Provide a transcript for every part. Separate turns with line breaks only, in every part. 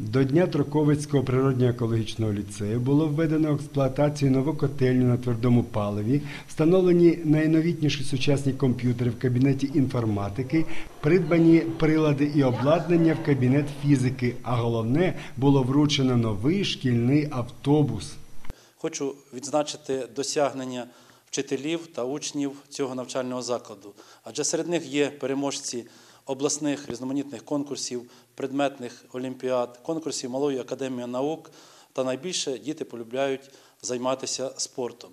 До Дня Троковицького природньо-екологічного ліцею було введено в експлуатацію нову котельню на твердому паливі, встановлені найновітніші сучасні комп'ютери в кабінеті інформатики, придбані прилади і обладнання в кабінет фізики, а головне було вручено новий шкільний автобус.
Хочу відзначити досягнення вчителів та учнів цього навчального закладу, адже серед них є переможці обласних різноманітних конкурсів, предметних олімпіад, конкурсів Малої академії наук. Та найбільше діти полюбляють займатися спортом.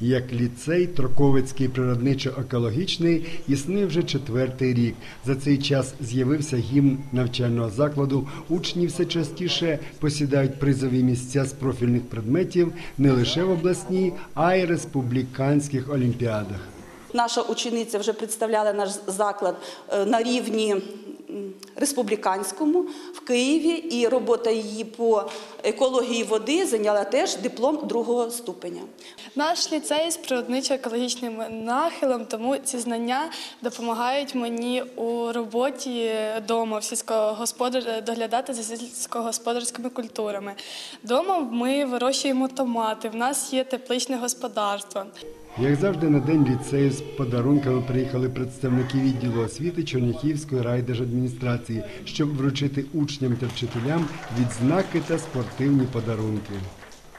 Як ліцей Троковицький природничо-екологічний існує вже четвертий рік. За цей час з'явився гімн навчального закладу. Учні все частіше посідають призові місця з профільних предметів не лише в обласній, а й республіканських олімпіадах.
Наша учениця вже представляла наш заклад е, на рівні республіканському в Києві, і робота її по екології води зайняла теж диплом другого ступеня.
Наш ліцей з природничо-екологічним нахилом, тому ці знання допомагають мені у роботі вдома в сільськогосподар... доглядати за сільськогосподарськими культурами. Дома ми вирощуємо томати, в нас є тепличне господарство.
Як завжди, на день ліцею з подарунками приїхали представники відділу освіти Чорняхівської райдержадміністрації, щоб вручити учням та вчителям відзнаки та спортивні подарунки.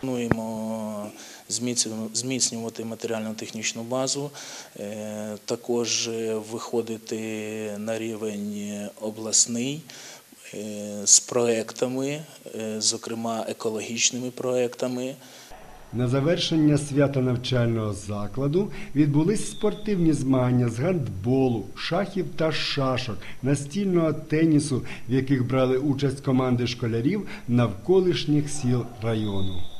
Плануємо зміцню- зміцнювати матеріально-технічну базу, е, також е, виходити на рівень обласний е, з проектами, зокрема екологічними проектами.
На завершення свята навчального закладу відбулись спортивні змагання з гандболу, шахів та шашок, настільного тенісу, в яких брали участь команди школярів навколишніх сіл району.